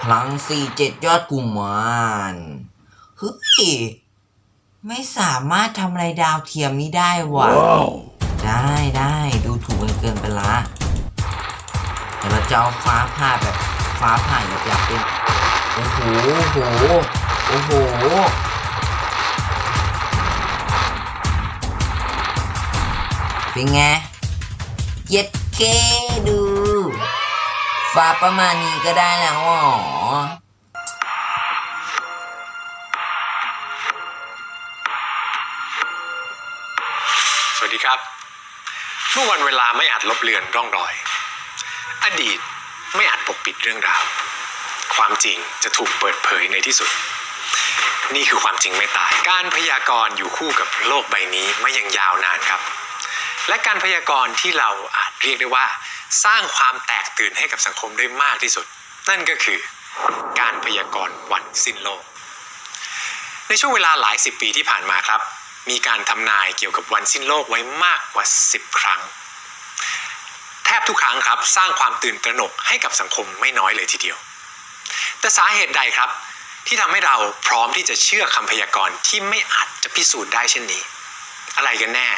พลังสี่เจ็ดยอดกุมารเฮ้ยไม่สามารถทำอะไรดาวเทียมนี้ได้ว่ะได้ได้ดูถูกกันเกินไปละแต่เราจะเอาฟ้าผ่าแบบฟ้าผ่าอยากๆเป็นโอ้โหโอ้โหโอ้โหเป็นไงเย็ดเก้ดู ฟ้าประมาณนี้ก็ได้แล้วอ๋อสวัสดีครับ เมื่อวันเวลาไม่อาจลบเลือนร่องรอย อดีตไม่อาจปกปิดเรื่องราว ความจริงจะถูกเปิดเผยในที่สุด นี่คือความจริงไม่ตาย การพยากรณ์อยู่คู่กับโลกใบนี้ไม่ยังยาวนานครับ และการพยากรณ์ที่เราอาจเรียกได้ว่า สร้างความแตกตื่นให้กับสังคมได้มากที่สุด นั่นก็คือ การพยากรณ์วันสิ้นโลก ในช่วงเวลาหลายสิบปีที่ผ่านมาครับ มีการทำนายเกี่ยวกับวันสิ้นโลกไว้มากกว่า 10 ครั้ง แทบทุกครั้งครับ สร้างความตื่นตระหนกให้กับสังคมไม่น้อยเลยทีเดียว แต่สาเหตุใดครับ ที่ทำให้เราพร้อมที่จะเชื่อคำพยากรณ์ที่ไม่อาจจะพิสูจน์ได้เช่นนี้ อะไรกันแน่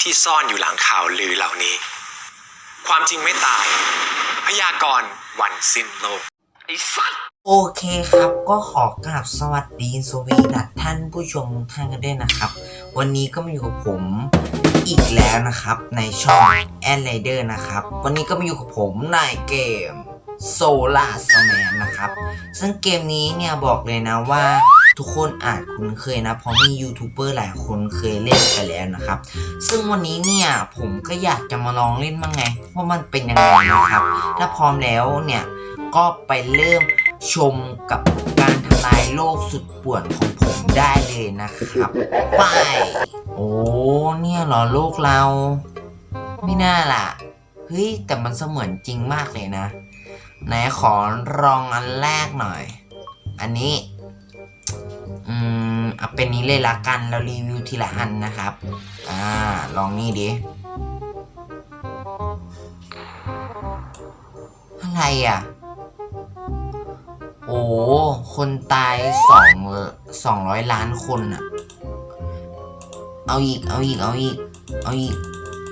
ที่ซ่อนอยู่หลังข่าวลือเหล่านี้ ความจริงไม่ตาย พยากรณ์วันสิ้นโลกโอเคครับก็ขอกราบสวัสดีสวีดัสท่านผู้ชมท่านกันด้วยนะครับ วันนี้ก็มาอยู่กับผมอีกแล้วนะครับในช่องแอนไรเดอร์นะครับ วันนี้ก็มาอยู่กับผมในเกม Solar s m a n นะครับ ซึ่งเกมนี้เนี่ยบอกเลยนะว่า ทุกคนอาจคุ้นเคยนะ เพราะมียูทูบเบอร์หลายคนเคยเล่นไปแล้วนะครับ ซึ่งวันนี้เนี่ยผมก็อยากจะมาลองเล่นบ้างไงว่ามันเป็นยังไงนะครับ ถ้าพร้อมแล้วเนี่ยก็ไปเริ่มชมกับการทำลายโลกสุดป่วนของผมได้เลยนะครับ ไป โอ้เนี่ยเหรอโลกเรา ไม่น่าล่ะเฮ้ยแต่มันเสมือนจริงมากเลยนะ ไหนขอลองอันแรกหน่อย อันนี้ อืมเอาเป็นนี้เลยละกันเรารีวิวทีละอันนะครับ อ่า ลองนี่ดิอะไรอะ โอ้ คนตายสองสองร้อยล้านคนอะเอาอีก เอาอีก เอาอีก เอาอีก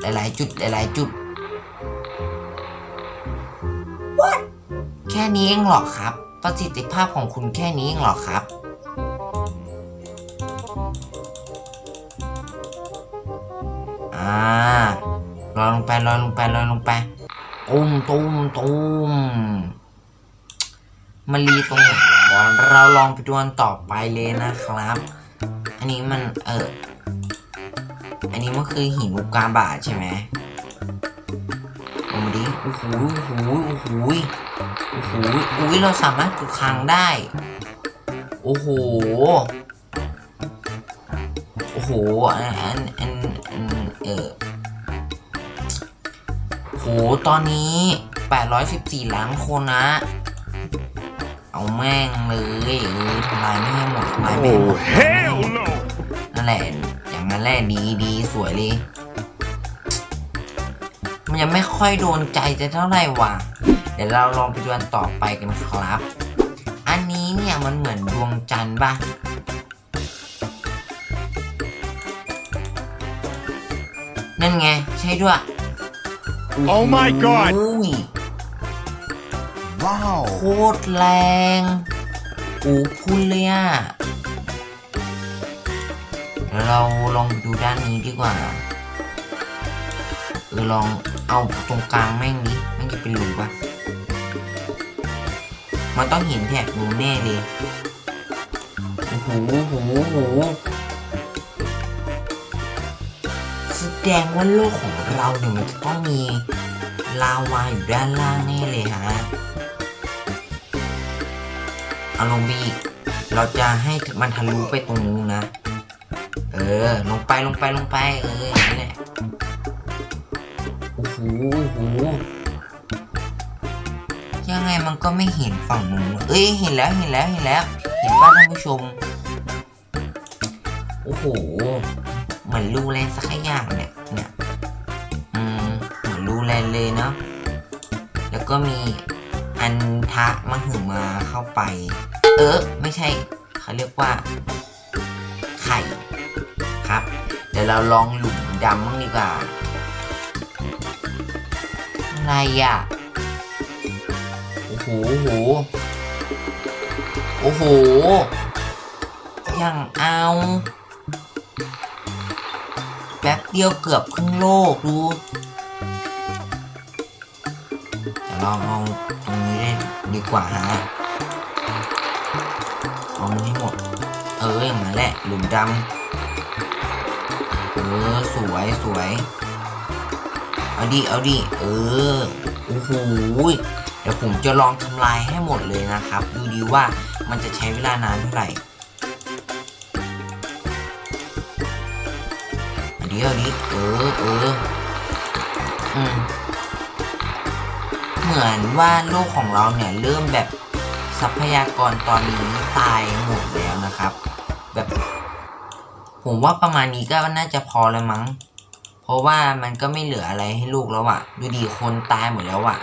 หลายๆจุด หลายๆจุด What? แค่นี้เองเหรอครับ ประสิทธิภาพของคุณแค่นี้เองเหรอครับ อ่าลอยลงไปลอยลงไปลอยลงไปตุ้มตุ้มตุ้มมารีตรงไหนเดี๋ยวเราลองไปดูอันต่อไปเลยนะครับ อันนี้มันเอออันนี้มันคือหินอุกกาบาตใช่ไหมลงมาดิโอ้โหโอ้โหโอ้โหโอ้โหอุ้ยเราสามารถกดค้างได้ โอ้โห โอ้โหอันอันอัน เออโหตอนนี้ 814 ล้านคนนะ เอาแม่งเลยเออทำลายไม่ให้หมดทำลายไม่ให้หมด Hell no! นั่นแหละอย่างนั้นแหละดีดีสวยเลยมันยังไม่ค่อยโดนใจจะเท่าไหร่ว่ะเดี๋ยวเราลองไปดูอันต่อไปกันครับ อันนี้เนี่ยมันเหมือนดวงจันทร์ป่ะ นั่นไง ใช่ด้วย Oh my god อุ้ยว้าวโคตรแรงโอ้พูดเลยอะเดี๋ยวเราลองดูด้านนี้ดีกว่าเออลองเอาตรงกลางแม่งนี้แม่งจะเป็นรูปะมันต้องเห็นแท็กนูแน่เลยโอ้โหโอ้โหโอ้โห ดงว่าโลกของเราเนี่ยมันจะต้องมีลาวาอยู่ด้านล่างแน่เลยฮะเอาลงไปอีกเราจะให้มันทะลุไปตรงนู้นนะ เออ ลงไปลงไปลงไป เอออย่างนี้แหละโอ้โหโอ้โหยังไงมันก็ไม่เห็นฝั่งนู้นเอ้ย เห็นแล้วเห็นแล้วเห็นแล้ว เห็นป่ะท่านผู้ชม โอ้โห มือนรูแลนสักอย่างเนี่ยเนี่ยอืมเหมือนรูแลนเลยเนาะแล้วก็มีอันธะมหึมาเข้าไป เออไม่ใช่เขาเรียกว่า ไข่ครับ เดี๋ยวเราลองหลุมดำบ้างดีกว่าอะไรอะโอ้โหโอ้โหโอ้โหยังเอา แป๊บเดียวเกือบครึ่งโลกดูจะลองเอาตรงนี้ได้ดีกว่าฮะเอามันให้หมด เอออย่างนั้นแหละหลุมดำเออสวยสวยเอาดิเอาดิเออโอ้โหเดี๋ยวผมจะลองทำลายให้หมดเลยนะครับ ดูดีว่ามันจะใช้เวลานานเท่าไหร่ เดิเอาดิเออเอออืมเหมือนว่าโลกของเราเนี่ยเริ่มแบบทรัพยากรตอนนี้ตายหมดแล้วนะครับ แบบ ผมว่าประมาณนี้ก็น่าจะพอแล้วมั้ง เพราะว่ามันก็ไม่เหลืออะไรให้ลูกแล้วอะดูดีคนตายหมดแล้วอะ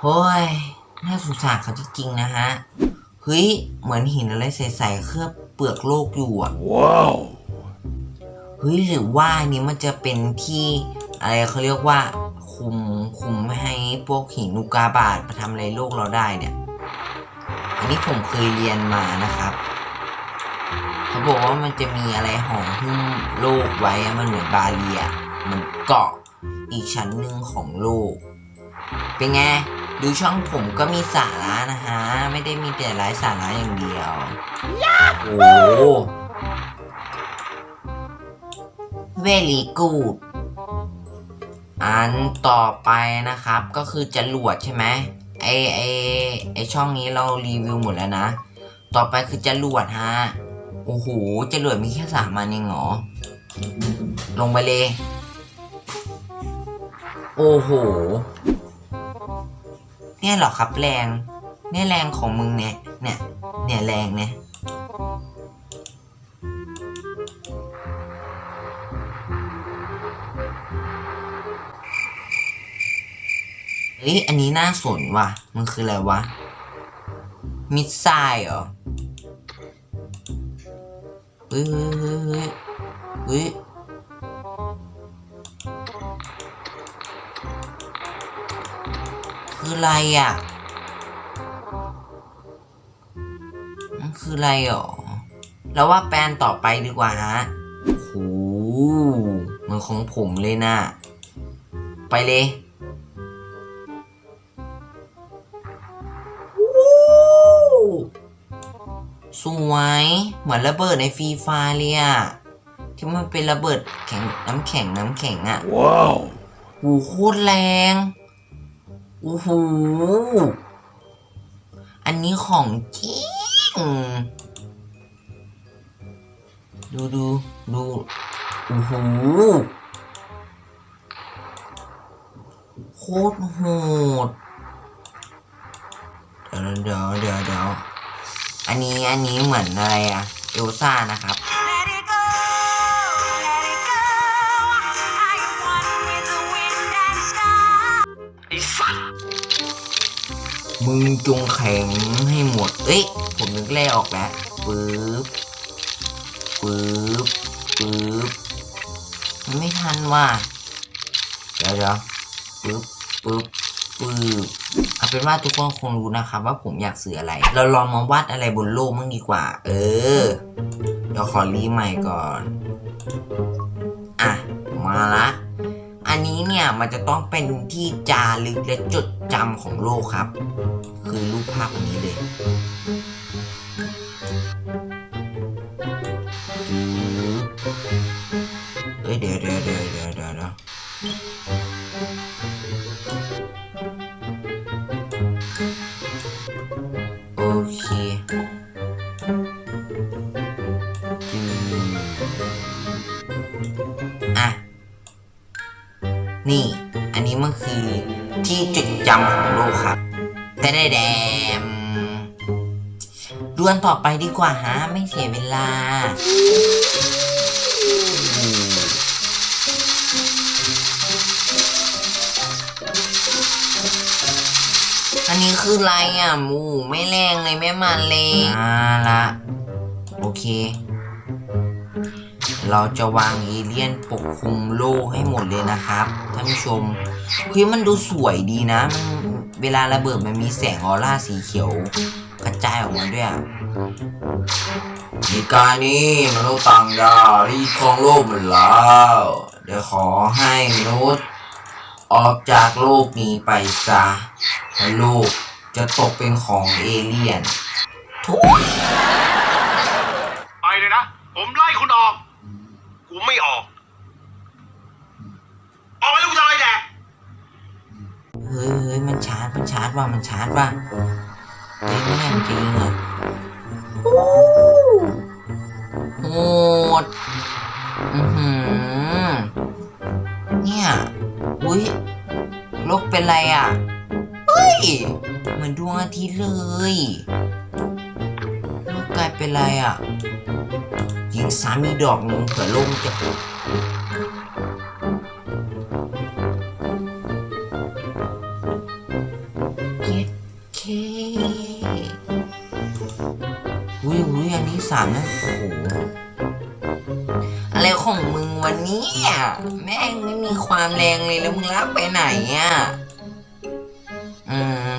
เฮ้ยน่าสงสารเขาจริงๆนะฮะเฮ้ยเหมือนหินอะไรใสๆเคลือบ เปลือกโลกอยู่อะ Whoa. เฮ้ยหรือว่าอันนี้มันจะเป็นที่อะไรเขาเรียกว่า คุมคุมไม่ให้พวกหินอุกกาบาตมาทำอะไรโลกเราได้เนี่ย อันนี้ผมเคยเรียนมานะครับเขาบอกว่ามันจะมีอะไรห่อหุ้มโลกไว้อะมันเหมือนบาเรียเหมันเกาะอีกชั้นหนึ่งของโลก เป็นไง ดูช่องผมก็มีสาระนะฮะ ไม่ได้มีแต่ไร้สาระอย่างเดียว โอ้โห very good อันต่อไปนะครับก็คือจรวดใช่ไหมไอไอไอช่องนี้เรารีวิวหมดแล้วนะ ต่อไปคือจรวดฮะ โอ้โหจรวดมีแค่สามอันเองเหรอ ลงไปเลย โอ้โห เนี่ยหรอครับแรง เนี่ยแรงของมึงเนี่ย เนี่ย เนี่ยแรงเนี่ยเฮ้ย อันนี้น่าสนว่ะ มันคืออะไรวะ มิดไซล์เหรอเฮ้ยเฮ้ยเฮ้ยเฮ้ย คืออะไรอะ มันคืออะไรหรอแล้วว่าแปลนต่อไปดีกว่าฮะโหเหมันของผมเลยนะ ไปเลยสวยเหมือนระเบิดในฟรีไฟร์เลยอะที่มันเป็นระเบิดแข็งน้ำแข็งน้ำแข็งอะ Whoa. โอ้โหโคตรแรง โอ้โห อันนี้ของจริง ดูดูดูโอ้โห โคตรโหด เดี๋ยวเดี๋ยวเดี๋ยวเดี๋ยวอันนี้อันนี้เหมือนอะไรอะเอลซ่านะครับ มึงจงแข็งให้หมด เอ้ย ผมนึกแรกออกแล้วปึ๊บปึ๊บปึ๊บมันไม่ทันว่ะเดี๋ยวเดี๋ยวปึ๊บปึ๊บปึ๊บเอาเป็นว่าทุกคนคงรู้นะครับ ว่าผมอยากสื่ออะไร เราลองมาวาดอะไรบนโลกมั่งดีกว่า เออ เดี๋ยวขอรีใหม่ก่อน อะ มาละ อันนี้เนี่ยมันจะต้องเป็นที่จารึกและจดจำของโลกครับ คือรูปภาพอันนี้เลยเอ้ยเดี๋ยวเดี๋ยวเดี๋ยวเดี๋ยวเดี๋ยวโอเค แต่ได้แดมดวนต่อไปดีกว่าฮะไม่เสียเวลาอืมอันนี้คืออะไรอะหมูไม่แรงเลยไม่มันเลยอ่าละ โอเค เราจะวางเอเลี่ยนปกคลุมโลกให้หมดเลยนะครับท่านผู้ชมเฮ้ยมันดูสวยดีนะมันเวลาระเบิดมันมีแสงออร่าสีเขียวกระจายออกมาด้วยอะในการนี้มนุษย์ต่างดาวที่ครองโลกหมดแล้ว เดี๋ยวขอให้มนุษย์ออกจากโลกนี้ไปซะและโลกจะตกเป็นของเอเลี่ยนทุกไปเลยนะ ผมไล่คุณออก กูไม่ออก ออกไปลูกชายแดกเฮ้ยเฮ้ยมันชาร์จมันชาร์จว่ะมันชาร์จว่ะเฮ้ยไม่แน่มันจะยิงเหรอโหดอือหือเนี่ยอุ้ยโลกเป็นไรอะเฮ้ย เหมือนดวงอาทิตย์เลยโลกกลายเป็นไรอะ ยิงสามีดอกหนึ่งเผื่อลกมันจะเย็ดเคอุ้ยอุ้ยอันที่สามนะโอ้โหอะไรของมึงวันนี้อะแม่งไม่มีความแรงเลยแล้วมึงลากไปไหนอะอืม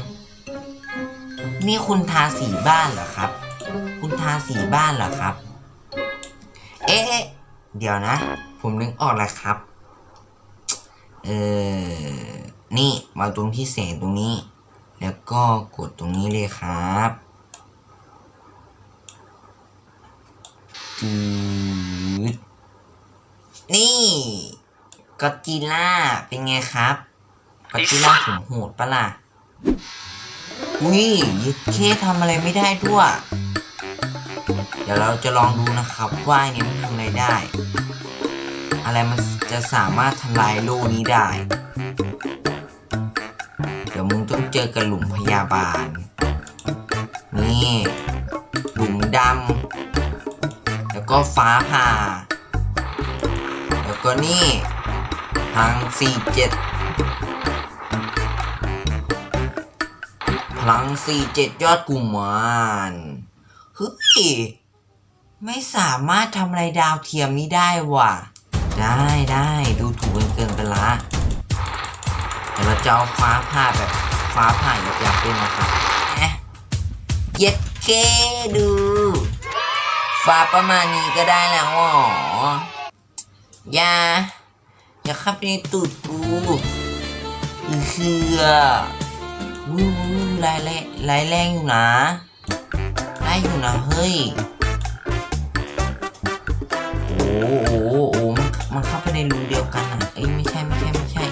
นี่คุณทาสีบ้านเหรอครับ คุณทาสีบ้านเหรอครับ เอ๊ะ เดี๋ยวนะ ผมนึกออกแล้วครับ เออ นี่มาตรงที่แสงตรงนี้ แล้วก็กดตรงนี้เลยครับจืดนี่กอจิล่าเป็นไงครับกอจิล่าถึงโหดปะล่ะอุ้ยเคทำอะไรไม่ได้ด้วย เดี๋ยวเราจะลองดูนะครับว่าอันนี้มันทำอะไรได้ อะไรมันจะสามารถทำลายโลกนี้ได้ เดี๋ยวมึงต้องเจอกับหลุมพยาบาล นี่หลุมดำแล้วก็ฟ้าผ่า แล้วก็นี่ทางสี่เจ็ดพลังสี่เจ็ดยอดกุมารเฮ้ย ไม่สามารถทำอะไรดาวเทียมนี้ได้ว่ะ ได้ได้ดูถูกกันเกินไปละเดี๋ยวเราจะเอาฟ้าผ่าแบบฟ้าผ่าอยากๆเป็นนะครับเย็ดเคดู ฟ้าประมาณนี้ก็ได้แล้วอ๋อย่า อย่าขับในตูดกูอือเสือวู้วู้ลายแรงลายแรงอยู่นะไล่อยู่นะเฮ้ย โอ้โหโอ้มันมันเข้าไปในรูเดียวกันอะเอ้ยไม่ใช่ไม่ใช่ไม่ใช่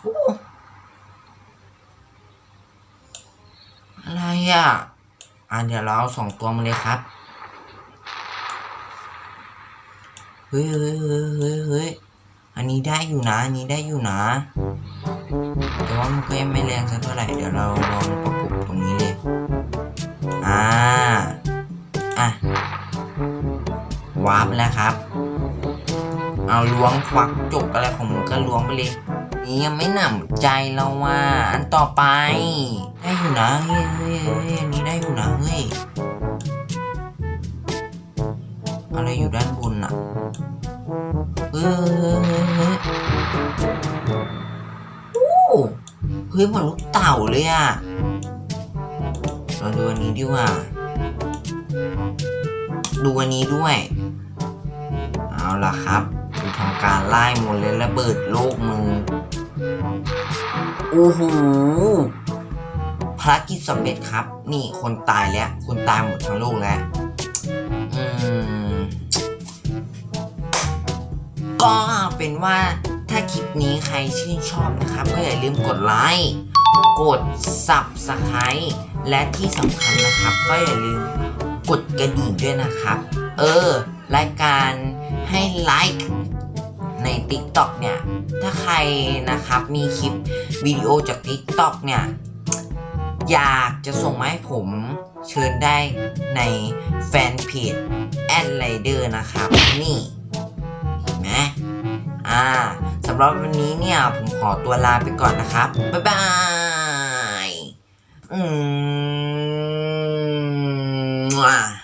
โอ้อะไรอะอะเดี๋ยวเราเอาสองตัวมาเลยครับเฮ้ยเฮ้ยเฮ้ยเฮ้ยเฮ้ยอันนี้ได้อยู่นะ อันนี้ได้อยู่นะ แต่ว่ามันก็ยังไม่แรงสักเท่าไหร่ เดี๋ยวเราลองประกบตรงนี้เลย อ่า วาร์ปแล้วครับ เอาล้วงควักจกอะไรของมึงก็ล้วงไปเลยนี่ยังไม่หนำใจเราว่า อันต่อไป ได้อยู่นะเฮ้ยเฮ้ยเฮ้ยอันนี้ได้อยู่นะเฮ้ยอะไรอยู่ด้านบนอะเฮ้ยเฮ้ยเฮ้ยเฮ้ยโอ้เฮ้ยเหมือนลูกเต่าเลยอะเราดูอันนี้ดีกว่าดูอันนี้ด้วย ล่ะครับกูทำการไล่หมดเลยระเบิดโลกมึงโอ้โหภารกิจสำเร็จครับ นี่คนตายแล้ว คนตายหมดทั้งโลกแล้ว อืม ก็เป็นว่าถ้าคลิปนี้ใครชื่นชอบนะครับ ก็อย่าลืมกดไลค์ กด Subscribe และที่สำคัญนะครับ ก็อย่าลืมกดกระดิ่งด้วยนะครับ เออ รายการให้ไลค์ใน TikTok เนี่ย ถ้าใครนะครับมีคลิปวิดีโอจาก TikTok เนี่ย อยากจะส่งมาให้ผมเชิญได้ในแฟนเพจแอดไลเดอร์นะครับ นี่เห็นไหมอ่าสำหรับวันนี้เนี่ย ผมขอตัวลาไปก่อนนะครับ บ๊ายบายอืม